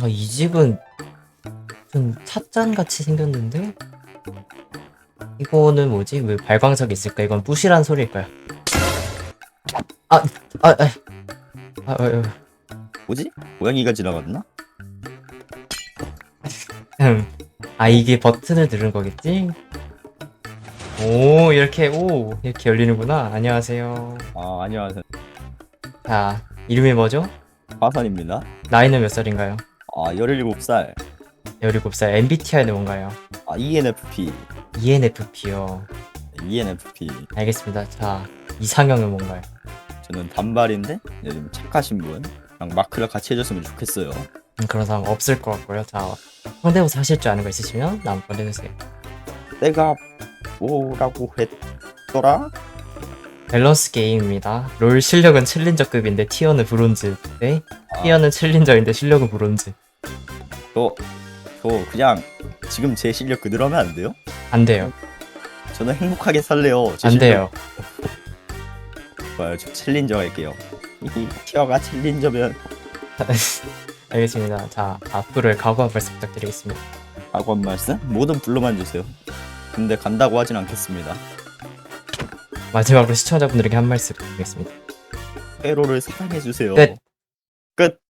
아, 이 집은 좀 찻잔 같이 생겼는데? 이거는 뭐지? 왜 발광석이 있을까? 이건 부실한 소리일까요? 아, 아, 아, 아, 아, 아, 뭐지? 고양이가 지나갔나? 음. 아, 이게 버튼을 누른 거겠지? 오, 이렇게, 오, 이렇게 열리는구나. 안녕하세요. 아 안녕하세요 자, 이름이 뭐죠? 화산입니다 나이는 몇 살인가요? 아 17살 17살. MBTI는 뭔가요? 아 ENFP ENFP요. ENFP 알겠습니다. 자, 이상형은 뭔가요? 저는 단발인데 네, 좀 착하신 분 그냥 마크를 같이 해줬으면 좋겠어요 음, 그런 사람 없을 것 같고요. 자, 성대모사 하실 줄 아는 거 있으시면 나 한번 해주세요. 내가 뭐라고 했더라? 밸런스 게임입니다. 롤 실력은 챌린저급인데 티어는 브론즈. 네? 아. 티어는 챌린저인데 실력은 브론즈. 저, 저 그냥 지금 제 실력 그대로 하면 안 돼요? 안 돼요. 저는 행복하게 살래요 제 안 실력 돼요. 좋아요 저 챌린저 할게요 이 티어가 챌린저면 알겠습니다. 자, 앞으로의 각오 한 말씀 부탁드리겠습니다. 한 말씀? 뭐든 불러만 주세요 근데 간다고 하진 않겠습니다 마지막으로 시청자분들에게 한 말씀 드리겠습니다. 페로를 사랑해주세요. 네. 끝. 끝.